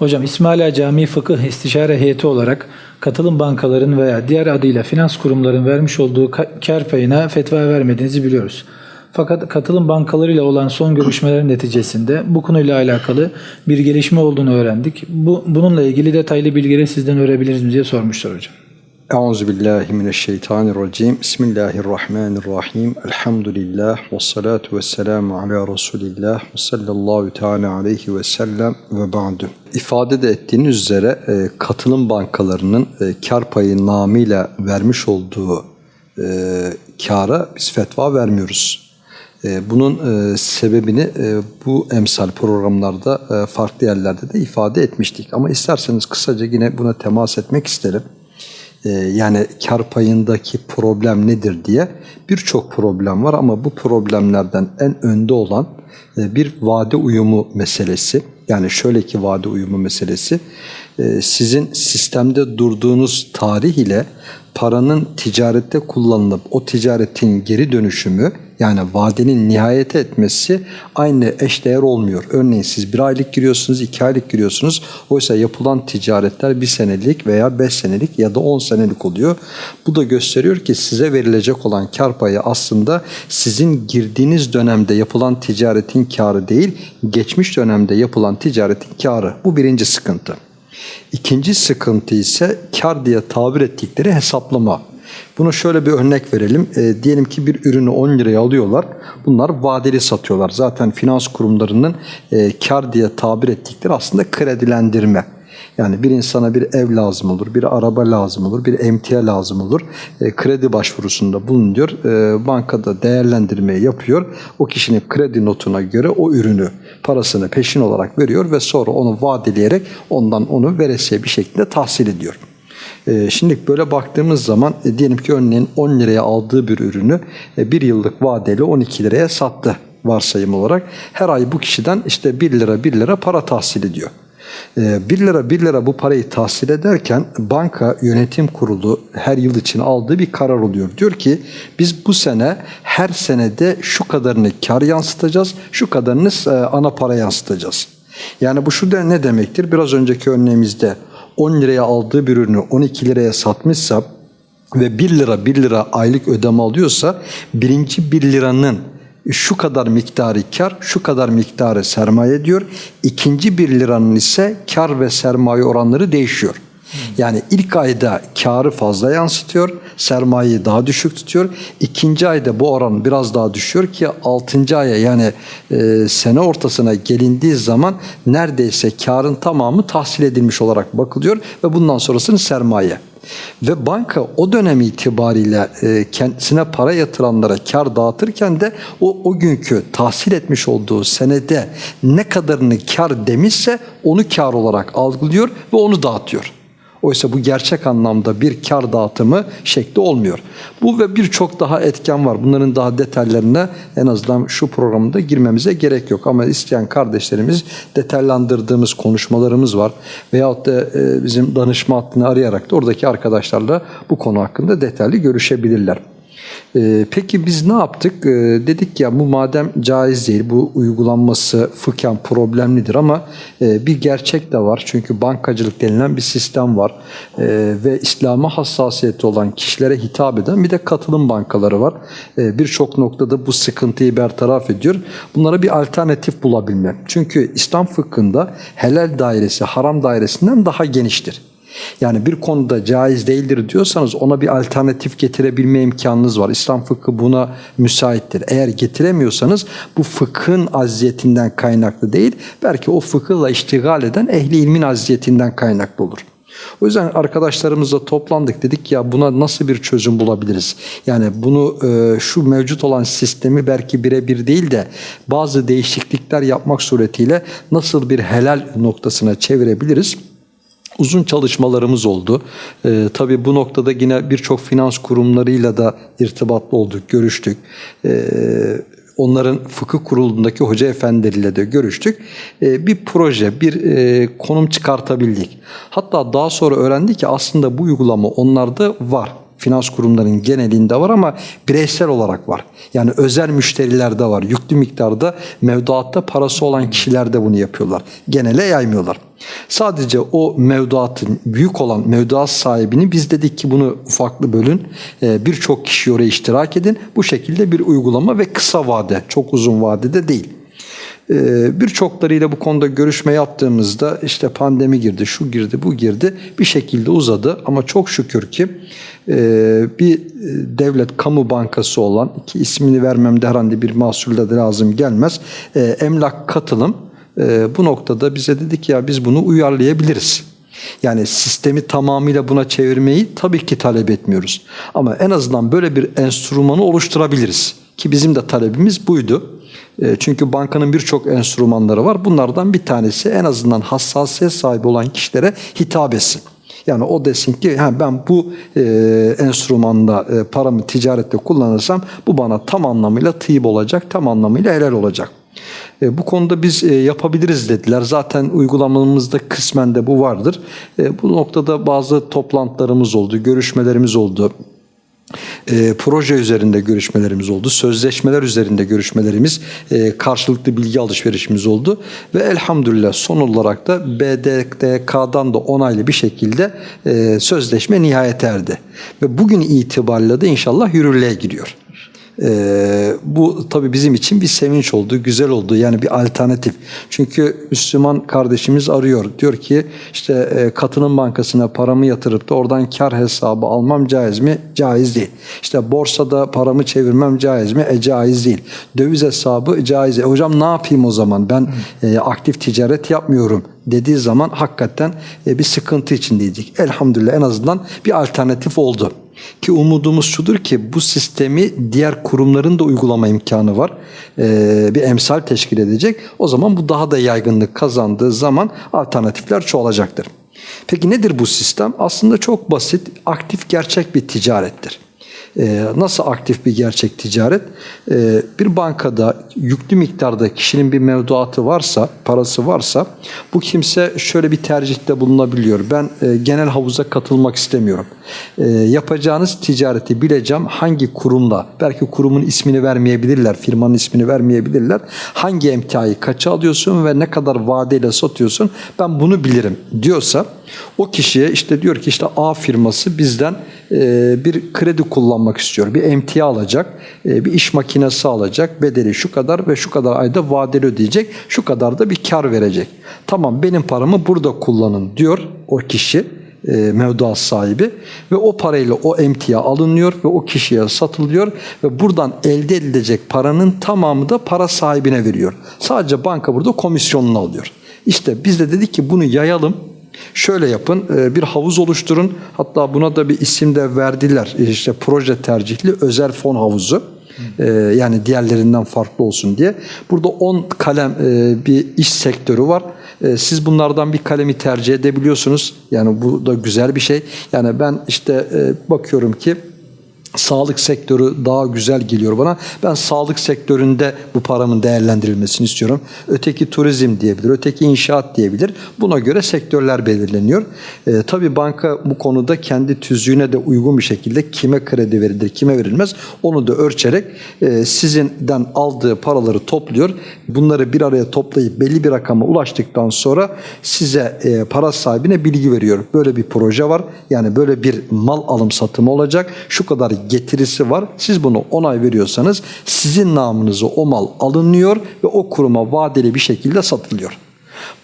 Hocam İsmaila Camii Fıkıh İstişare Heyeti olarak katılım bankaların veya diğer adıyla finans kurumların vermiş olduğu ka- kar payına fetva vermediğinizi biliyoruz. Fakat katılım bankalarıyla olan son görüşmelerin neticesinde bu konuyla alakalı bir gelişme olduğunu öğrendik. Bu, bununla ilgili detaylı bilgileri sizden öğrenebiliriz diye sormuşlar hocam. Euzu billahi mineşşeytanirracim. Bismillahirrahmanirrahim. Elhamdülillah ve salatu ve selamu ala Resulillah ve sallallahu teala aleyhi ve sellem ve ba'du. İfade de ettiğiniz üzere e, katılım bankalarının e, kar payı namıyla vermiş olduğu e, kara biz fetva vermiyoruz. Bunun sebebini bu emsal programlarda farklı yerlerde de ifade etmiştik. Ama isterseniz kısaca yine buna temas etmek isterim. E, Yani kar payındaki problem nedir diye birçok problem var ama bu problemlerden en önde olan e, bir vade uyumu meselesi. Yani şöyle ki vade uyumu meselesi e, sizin sistemde durduğunuz tarih ile paranın ticarette kullanılıp o ticaretin geri dönüşümü yani vadenin nihayete etmesi aynı eşdeğer olmuyor. Örneğin siz bir aylık giriyorsunuz, iki aylık giriyorsunuz. Oysa yapılan ticaretler bir senelik veya beş senelik ya da on senelik oluyor. Bu da gösteriyor ki size verilecek olan kar payı aslında sizin girdiğiniz dönemde yapılan ticaretin karı değil, geçmiş dönemde yapılan ticaretin karı. Bu birinci sıkıntı. İkinci sıkıntı ise kar diye tabir ettikleri hesaplama. Bunu şöyle bir örnek verelim. E, diyelim ki bir ürünü 10 liraya alıyorlar. Bunlar vadeli satıyorlar. Zaten finans kurumlarının e, kar diye tabir ettikleri aslında kredilendirme. Yani bir insana bir ev lazım olur, bir araba lazım olur, bir emtia lazım olur. E, kredi başvurusunda bulunuyor. E, bankada değerlendirmeyi yapıyor. O kişinin kredi notuna göre o ürünü, parasını peşin olarak veriyor ve sonra onu vadeleyerek ondan onu veresiye bir şekilde tahsil ediyor. E, Şimdi böyle baktığımız zaman e, diyelim ki örneğin 10 liraya aldığı bir ürünü e, bir yıllık vadeli 12 liraya sattı varsayım olarak. Her ay bu kişiden işte 1 lira 1 lira para tahsil ediyor. 1 lira 1 lira bu parayı tahsil ederken banka yönetim kurulu her yıl için aldığı bir karar oluyor. Diyor ki biz bu sene her senede şu kadarını kar yansıtacağız, şu kadarını e, ana para yansıtacağız. Yani bu şu da ne demektir? Biraz önceki örneğimizde 10 liraya aldığı bir ürünü 12 liraya satmışsa ve 1 lira 1 lira aylık ödeme alıyorsa birinci 1 liranın şu kadar miktarı kar, şu kadar miktarı sermaye diyor. İkinci 1 liranın ise kar ve sermaye oranları değişiyor. Yani ilk ayda karı fazla yansıtıyor, sermayeyi daha düşük tutuyor. İkinci ayda bu oran biraz daha düşüyor ki altıncı aya yani e, sene ortasına gelindiği zaman neredeyse karın tamamı tahsil edilmiş olarak bakılıyor ve bundan sonrasını sermaye. Ve banka o dönem itibariyle e, kendisine para yatıranlara kar dağıtırken de o, o günkü tahsil etmiş olduğu senede ne kadarını kar demişse onu kar olarak algılıyor ve onu dağıtıyor. Oysa bu gerçek anlamda bir kar dağıtımı şekli olmuyor. Bu ve birçok daha etken var. Bunların daha detaylarına en azından şu programda girmemize gerek yok. Ama isteyen kardeşlerimiz detaylandırdığımız konuşmalarımız var. Veyahut da e, bizim danışma hattını arayarak da oradaki arkadaşlarla bu konu hakkında detaylı görüşebilirler. Ee, peki biz ne yaptık? Ee, dedik ya bu madem caiz değil, bu uygulanması fıkhen problemlidir ama e, bir gerçek de var. Çünkü bankacılık denilen bir sistem var. Ee, ve İslam'a hassasiyeti olan kişilere hitap eden bir de katılım bankaları var. Ee, Birçok noktada bu sıkıntıyı bertaraf ediyor. Bunlara bir alternatif bulabilme. Çünkü İslam fıkhında helal dairesi haram dairesinden daha geniştir. Yani bir konuda caiz değildir diyorsanız ona bir alternatif getirebilme imkanınız var. İslam fıkhı buna müsaittir. Eğer getiremiyorsanız bu fıkhın aziyetinden kaynaklı değil, belki o fıkıhla iştigal eden ehli ilmin aziyetinden kaynaklı olur. O yüzden arkadaşlarımızla toplandık dedik ya buna nasıl bir çözüm bulabiliriz? Yani bunu e, şu mevcut olan sistemi belki birebir değil de bazı değişiklikler yapmak suretiyle nasıl bir helal noktasına çevirebiliriz? Uzun çalışmalarımız oldu. Ee, tabii bu noktada yine birçok finans kurumlarıyla da irtibatlı olduk, görüştük. Ee, onların fıkıh kurulundaki hoca efendileriyle de görüştük. Ee, bir proje, bir e, konum çıkartabildik. Hatta daha sonra öğrendik ki aslında bu uygulama onlarda var finans kurumlarının genelinde var ama bireysel olarak var. Yani özel müşterilerde var. Yüklü miktarda mevduatta parası olan kişiler de bunu yapıyorlar. Genele yaymıyorlar. Sadece o mevduatın büyük olan mevduat sahibini biz dedik ki bunu farklı bölün. Ee, Birçok kişi oraya iştirak edin. Bu şekilde bir uygulama ve kısa vade, çok uzun vadede değil. Ee, Birçoklarıyla bu konuda görüşme yaptığımızda işte pandemi girdi, şu girdi, bu girdi bir şekilde uzadı. Ama çok şükür ki e, bir e, devlet kamu bankası olan ki ismini vermemde herhangi bir mahsulde de lazım gelmez. e, Emlak katılım e, bu noktada bize dedik ya biz bunu uyarlayabiliriz. Yani sistemi tamamıyla buna çevirmeyi tabii ki talep etmiyoruz. Ama en azından böyle bir enstrümanı oluşturabiliriz. Ki bizim de talebimiz buydu. E, Çünkü bankanın birçok enstrümanları var. Bunlardan bir tanesi en azından hassasiyet sahibi olan kişilere hitap etsin. Yani o desin ki ben bu e, enstrümanda e, paramı ticarette kullanırsam bu bana tam anlamıyla tıyip olacak, tam anlamıyla helal olacak. E, bu konuda biz e, yapabiliriz dediler. Zaten uygulamamızda kısmen de bu vardır. E, bu noktada bazı toplantılarımız oldu, görüşmelerimiz oldu. E, proje üzerinde görüşmelerimiz oldu. Sözleşmeler üzerinde görüşmelerimiz, e, karşılıklı bilgi alışverişimiz oldu. Ve elhamdülillah son olarak da BDDK'dan da onaylı bir şekilde e, sözleşme nihayet erdi. Ve bugün itibariyle de inşallah yürürlüğe giriyor. Ee, bu tabii bizim için bir sevinç oldu, güzel oldu. Yani bir alternatif. Çünkü Müslüman kardeşimiz arıyor. Diyor ki işte e, katılım bankasına paramı yatırıp da oradan kar hesabı almam caiz mi? Caiz değil. İşte borsada paramı çevirmem caiz mi? E caiz değil. Döviz hesabı caiz. E, hocam ne yapayım o zaman? Ben e, aktif ticaret yapmıyorum dediği zaman hakikaten e, bir sıkıntı içindeydik. Elhamdülillah en azından bir alternatif oldu. Ki umudumuz şudur ki bu sistemi diğer kurumların da uygulama imkanı var. Ee, bir emsal teşkil edecek. O zaman bu daha da yaygınlık kazandığı zaman alternatifler çoğalacaktır. Peki nedir bu sistem? Aslında çok basit, aktif gerçek bir ticarettir. Ee, nasıl aktif bir gerçek ticaret? Ee, bir bankada yüklü miktarda kişinin bir mevduatı varsa, parası varsa bu kimse şöyle bir tercihte bulunabiliyor. Ben e, genel havuza katılmak istemiyorum. E, yapacağınız ticareti bileceğim hangi kurumla, belki kurumun ismini vermeyebilirler, firmanın ismini vermeyebilirler. Hangi emtiayı kaça alıyorsun ve ne kadar vadeyle satıyorsun ben bunu bilirim diyorsa o kişiye işte diyor ki işte A firması bizden e, bir kredi kullanmak istiyor. Bir emtia alacak, e, bir iş makinesi alacak, bedeli şu kadar ve şu kadar ayda vadeli ödeyecek, şu kadar da bir kar verecek. Tamam benim paramı burada kullanın diyor o kişi e, mevduat sahibi ve o parayla o emtia alınıyor ve o kişiye satılıyor ve buradan elde edilecek paranın tamamı da para sahibine veriyor. Sadece banka burada komisyonunu alıyor. İşte biz de dedik ki bunu yayalım. Şöyle yapın, e, bir havuz oluşturun. Hatta buna da bir isim de verdiler. İşte proje tercihli özel fon havuzu. E, Yani diğerlerinden farklı olsun diye. Burada 10 kalem e, bir iş sektörü var. E, Siz bunlardan bir kalemi tercih edebiliyorsunuz. Yani bu da güzel bir şey. Yani ben işte e, bakıyorum ki Sağlık sektörü daha güzel geliyor bana. Ben sağlık sektöründe bu paramın değerlendirilmesini istiyorum. Öteki turizm diyebilir, öteki inşaat diyebilir. Buna göre sektörler belirleniyor. Ee, tabii banka bu konuda kendi tüzüğüne de uygun bir şekilde kime kredi verilir, kime verilmez onu da ölçerek e, sizinden aldığı paraları topluyor. Bunları bir araya toplayıp belli bir rakama ulaştıktan sonra size e, para sahibine bilgi veriyor. Böyle bir proje var. Yani böyle bir mal alım satımı olacak. Şu kadar getirisi var. Siz bunu onay veriyorsanız sizin namınıza o mal alınıyor ve o kuruma vadeli bir şekilde satılıyor.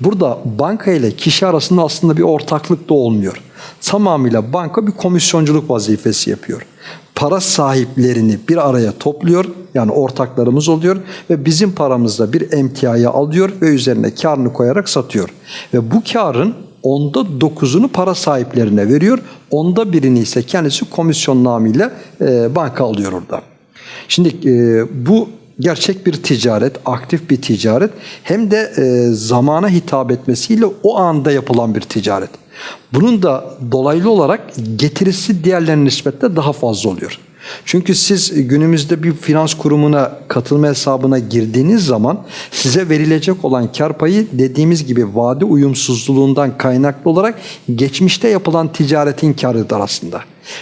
Burada banka ile kişi arasında aslında bir ortaklık da olmuyor. Tamamıyla banka bir komisyonculuk vazifesi yapıyor. Para sahiplerini bir araya topluyor yani ortaklarımız oluyor ve bizim paramızda bir emtiaya alıyor ve üzerine karını koyarak satıyor. Ve bu karın onda dokuzunu para sahiplerine veriyor. Onda birini ise kendisi komisyon namıyla e, banka alıyor orada. Şimdi e, bu gerçek bir ticaret, aktif bir ticaret hem de e, zamana hitap etmesiyle o anda yapılan bir ticaret. Bunun da dolaylı olarak getirisi diğerlerine nispetle daha fazla oluyor. Çünkü siz günümüzde bir finans kurumuna katılma hesabına girdiğiniz zaman size verilecek olan kar payı dediğimiz gibi vade uyumsuzluğundan kaynaklı olarak geçmişte yapılan ticaretin karıdır aslında.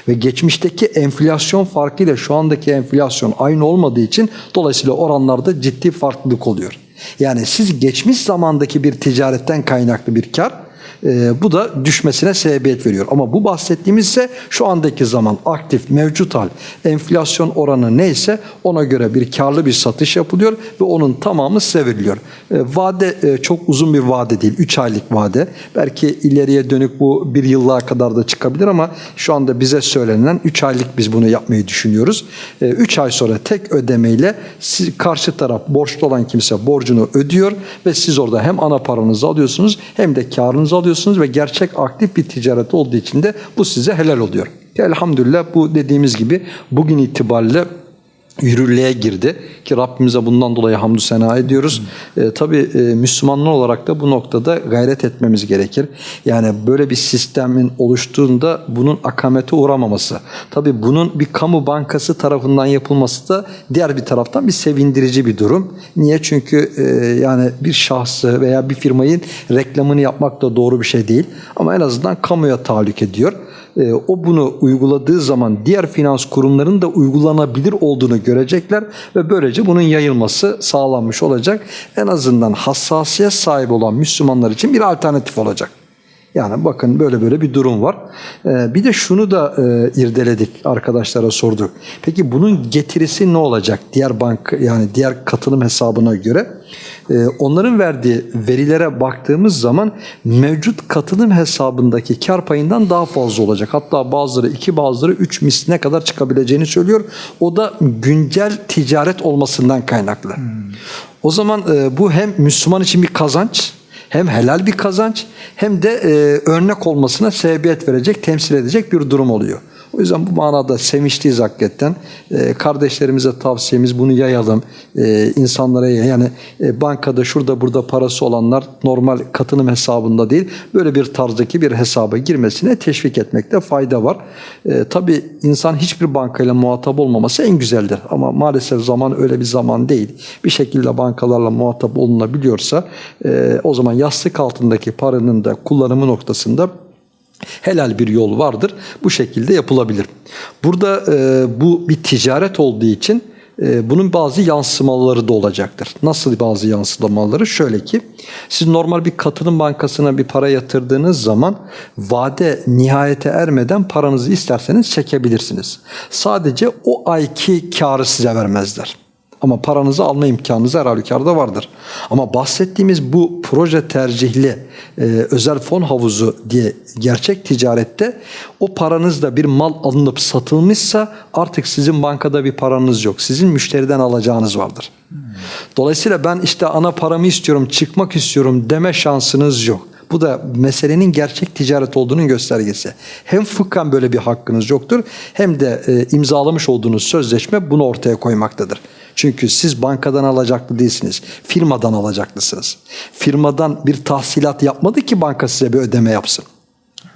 Ve geçmişteki enflasyon farkıyla şu andaki enflasyon aynı olmadığı için dolayısıyla oranlarda ciddi farklılık oluyor. Yani siz geçmiş zamandaki bir ticaretten kaynaklı bir kar E, bu da düşmesine sebebiyet veriyor. Ama bu bahsettiğimiz ise şu andaki zaman aktif, mevcut hal, enflasyon oranı neyse ona göre bir karlı bir satış yapılıyor ve onun tamamı size veriliyor. E, vade e, çok uzun bir vade değil, 3 aylık vade. Belki ileriye dönük bu bir yıllığa kadar da çıkabilir ama şu anda bize söylenen 3 aylık biz bunu yapmayı düşünüyoruz. 3 ay sonra tek ödemeyle siz, karşı taraf borçlu olan kimse borcunu ödüyor ve siz orada hem ana paranızı alıyorsunuz hem de karınızı alıyorsunuz ve gerçek aktif bir ticaret olduğu için de bu size helal oluyor. Elhamdülillah bu dediğimiz gibi bugün itibariyle yürürlüğe girdi ki Rabbimize bundan dolayı hamdü sena ediyoruz. E, tabii e, Müslümanlar olarak da bu noktada gayret etmemiz gerekir. Yani böyle bir sistemin oluştuğunda bunun akamete uğramaması. Tabii bunun bir kamu bankası tarafından yapılması da diğer bir taraftan bir sevindirici bir durum. Niye? Çünkü e, yani bir şahsı veya bir firmayın reklamını yapmak da doğru bir şey değil. Ama en azından kamuya tahallük ediyor. E, o bunu uyguladığı zaman diğer finans kurumlarının da uygulanabilir olduğunu görecekler ve böylece bunun yayılması sağlanmış olacak. En azından hassasiyet sahibi olan Müslümanlar için bir alternatif olacak. Yani bakın böyle böyle bir durum var. Ee, bir de şunu da e, irdeledik arkadaşlara sorduk. Peki bunun getirisi ne olacak diğer bank yani diğer katılım hesabına göre? Ee, onların verdiği verilere baktığımız zaman mevcut katılım hesabındaki kar payından daha fazla olacak. Hatta bazıları iki bazıları üç misline kadar çıkabileceğini söylüyor. O da güncel ticaret olmasından kaynaklı. O zaman e, bu hem Müslüman için bir kazanç hem helal bir kazanç hem de e, örnek olmasına sebebiyet verecek, temsil edecek bir durum oluyor. O yüzden bu manada sevinçliyiz hakikaten. E, kardeşlerimize tavsiyemiz bunu yayalım. E, insanlara yani e, bankada şurada burada parası olanlar normal katılım hesabında değil böyle bir tarzdaki bir hesaba girmesine teşvik etmekte fayda var. E, tabii insan hiçbir bankayla muhatap olmaması en güzeldir. Ama maalesef zaman öyle bir zaman değil. Bir şekilde bankalarla muhatap olunabiliyorsa e, o zaman yastık altındaki paranın da kullanımı noktasında helal bir yol vardır. Bu şekilde yapılabilir. Burada e, bu bir ticaret olduğu için e, bunun bazı yansımaları da olacaktır. Nasıl bazı yansımaları? Şöyle ki siz normal bir katılım bankasına bir para yatırdığınız zaman vade nihayete ermeden paranızı isterseniz çekebilirsiniz. Sadece o ayki karı size vermezler. Ama paranızı alma imkanınız her halükarda vardır. Ama bahsettiğimiz bu proje tercihli e, özel fon havuzu diye gerçek ticarette o paranızda bir mal alınıp satılmışsa artık sizin bankada bir paranız yok. Sizin müşteriden alacağınız vardır. Dolayısıyla ben işte ana paramı istiyorum, çıkmak istiyorum deme şansınız yok. Bu da meselenin gerçek ticaret olduğunun göstergesi. Hem fıkhen böyle bir hakkınız yoktur hem de e, imzalamış olduğunuz sözleşme bunu ortaya koymaktadır. Çünkü siz bankadan alacaklı değilsiniz. Firmadan alacaklısınız. Firmadan bir tahsilat yapmadı ki banka size bir ödeme yapsın.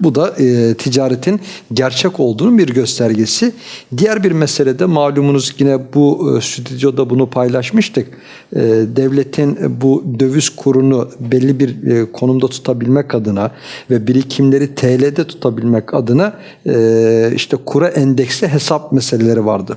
Bu da e, ticaretin gerçek olduğunun bir göstergesi. Diğer bir meselede malumunuz yine bu e, stüdyoda bunu paylaşmıştık. E, devletin bu döviz kurunu belli bir e, konumda tutabilmek adına ve birikimleri TL'de tutabilmek adına e, işte kura endeksli hesap meseleleri vardı.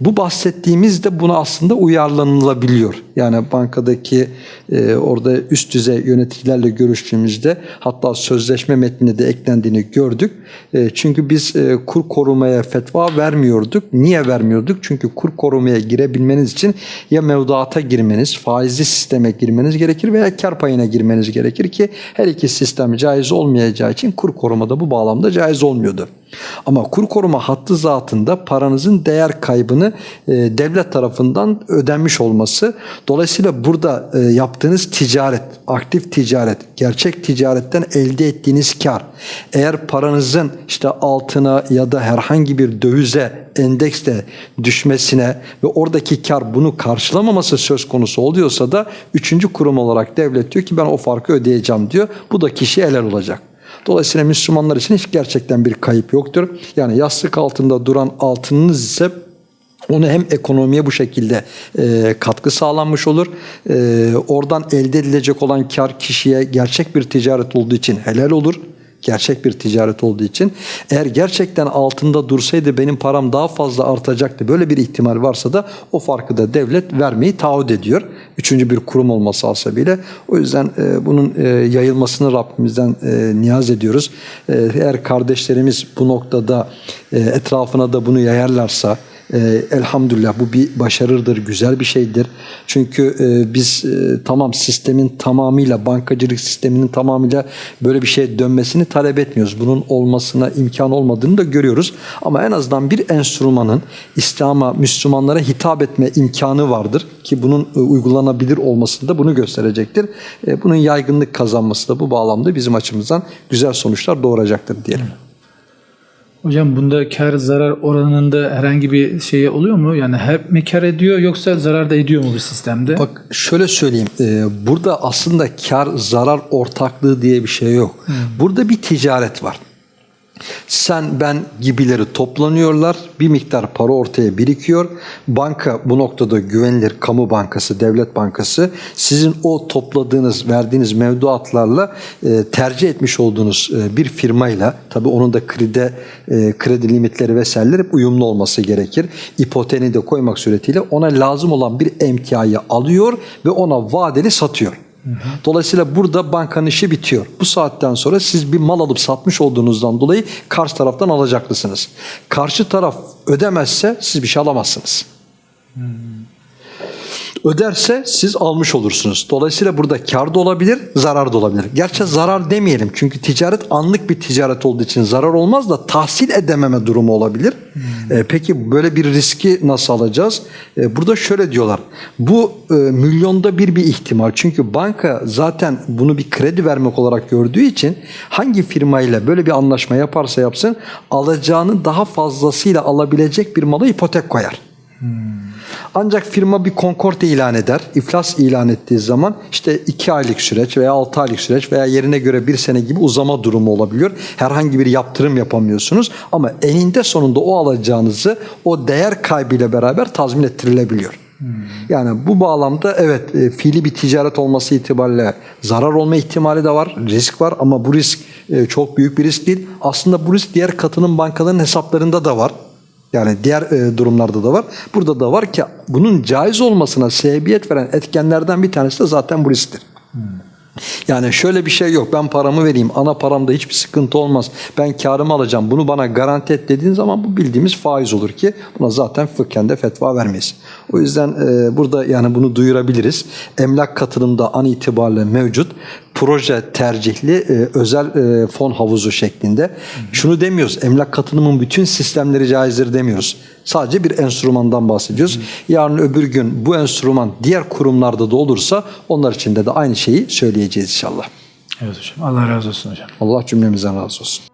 Bu bahsettiğimiz de buna aslında uyarlanılabiliyor. Yani bankadaki e, orada üst düzey yöneticilerle görüştüğümüzde hatta sözleşme metnine de eklendiğini gördük. E, çünkü biz e, kur korumaya fetva vermiyorduk. Niye vermiyorduk? Çünkü kur korumaya girebilmeniz için ya mevduata girmeniz, faizli sisteme girmeniz gerekir veya kar payına girmeniz gerekir ki her iki sistem caiz olmayacağı için kur korumada bu bağlamda caiz olmuyordu. Ama kur koruma hattı zatında paranızın değer kaybını e, devlet tarafından ödenmiş olması. Dolayısıyla burada e, yaptığınız ticaret, aktif ticaret, gerçek ticaretten elde ettiğiniz kar. Eğer paranızın işte altına ya da herhangi bir dövize endeksle düşmesine ve oradaki kar bunu karşılamaması söz konusu oluyorsa da üçüncü kurum olarak devlet diyor ki ben o farkı ödeyeceğim diyor. Bu da kişiye helal olacak. Dolayısıyla Müslümanlar için hiç gerçekten bir kayıp yoktur. Yani yastık altında duran altınınız ise onu hem ekonomiye bu şekilde e, katkı sağlanmış olur. E, oradan elde edilecek olan kar kişiye gerçek bir ticaret olduğu için helal olur. Gerçek bir ticaret olduğu için. Eğer gerçekten altında dursaydı benim param daha fazla artacaktı. Böyle bir ihtimal varsa da o farkı da devlet vermeyi taahhüt ediyor. Üçüncü bir kurum olması hasebiyle. O yüzden e, bunun e, yayılmasını Rabbimizden e, niyaz ediyoruz. E, eğer kardeşlerimiz bu noktada e, etrafına da bunu yayarlarsa e, elhamdülillah bu bir başarıdır, güzel bir şeydir. Çünkü e, biz e, tamam sistemin tamamıyla, bankacılık sisteminin tamamıyla böyle bir şeye dönmesini talep etmiyoruz. Bunun olmasına imkan olmadığını da görüyoruz. Ama en azından bir enstrümanın İslam'a, Müslümanlara hitap etme imkanı vardır. Ki bunun e, uygulanabilir olması da bunu gösterecektir. E, bunun yaygınlık kazanması da bu bağlamda bizim açımızdan güzel sonuçlar doğuracaktır diyelim. Hocam bunda kar zarar oranında herhangi bir şey oluyor mu? Yani hep mi kar ediyor yoksa zarar da ediyor mu bu sistemde? Bak şöyle söyleyeyim. e, burada aslında kar zarar ortaklığı diye bir şey yok. Burada bir ticaret var. Sen ben gibileri toplanıyorlar. Bir miktar para ortaya birikiyor. Banka bu noktada güvenilir kamu bankası, devlet bankası sizin o topladığınız, verdiğiniz mevduatlarla e, tercih etmiş olduğunuz e, bir firmayla tabii onun da kredi e, kredi limitleri vesaireler hep uyumlu olması gerekir. İpoteğini de koymak suretiyle ona lazım olan bir emtiayı alıyor ve ona vadeli satıyor. Dolayısıyla burada bankanın işi bitiyor. Bu saatten sonra siz bir mal alıp satmış olduğunuzdan dolayı karşı taraftan alacaklısınız. Karşı taraf ödemezse siz bir şey alamazsınız. Öderse siz almış olursunuz. Dolayısıyla burada kar da olabilir, zarar da olabilir. Gerçi zarar demeyelim çünkü ticaret anlık bir ticaret olduğu için zarar olmaz da tahsil edememe durumu olabilir. Ee, peki böyle bir riski nasıl alacağız? Ee, burada şöyle diyorlar. Bu e, milyonda bir bir ihtimal. Çünkü banka zaten bunu bir kredi vermek olarak gördüğü için hangi firmayla böyle bir anlaşma yaparsa yapsın alacağını daha fazlasıyla alabilecek bir malı ipotek koyar. Ancak firma bir konkord ilan eder. iflas ilan ettiği zaman işte 2 aylık süreç veya 6 aylık süreç veya yerine göre bir sene gibi uzama durumu olabiliyor. Herhangi bir yaptırım yapamıyorsunuz ama eninde sonunda o alacağınızı o değer kaybıyla beraber tazmin ettirilebiliyor. Yani bu bağlamda evet e, fiili bir ticaret olması itibariyle zarar olma ihtimali de var, risk var ama bu risk e, çok büyük bir risk değil. Aslında bu risk diğer katılım bankaların hesaplarında da var. Yani diğer e, durumlarda da var. Burada da var ki bunun caiz olmasına sebebiyet veren etkenlerden bir tanesi de zaten bu risktir. Yani şöyle bir şey yok. Ben paramı vereyim. Ana paramda hiçbir sıkıntı olmaz. Ben karımı alacağım. Bunu bana garanti et dediğin zaman bu bildiğimiz faiz olur ki buna zaten fıkhen de fetva vermeyiz. O yüzden e, burada yani bunu duyurabiliriz. Emlak katılımda an itibariyle mevcut. Proje tercihli e, özel e, fon havuzu şeklinde. Şunu demiyoruz. Emlak katılımın bütün sistemleri caizdir demiyoruz. Sadece bir enstrümandan bahsediyoruz. Yarın öbür gün bu enstrüman diğer kurumlarda da olursa onlar için de, de aynı şeyi söyleyeceğiz inşallah. Evet hocam. Allah razı olsun hocam. Allah cümlemizden razı olsun.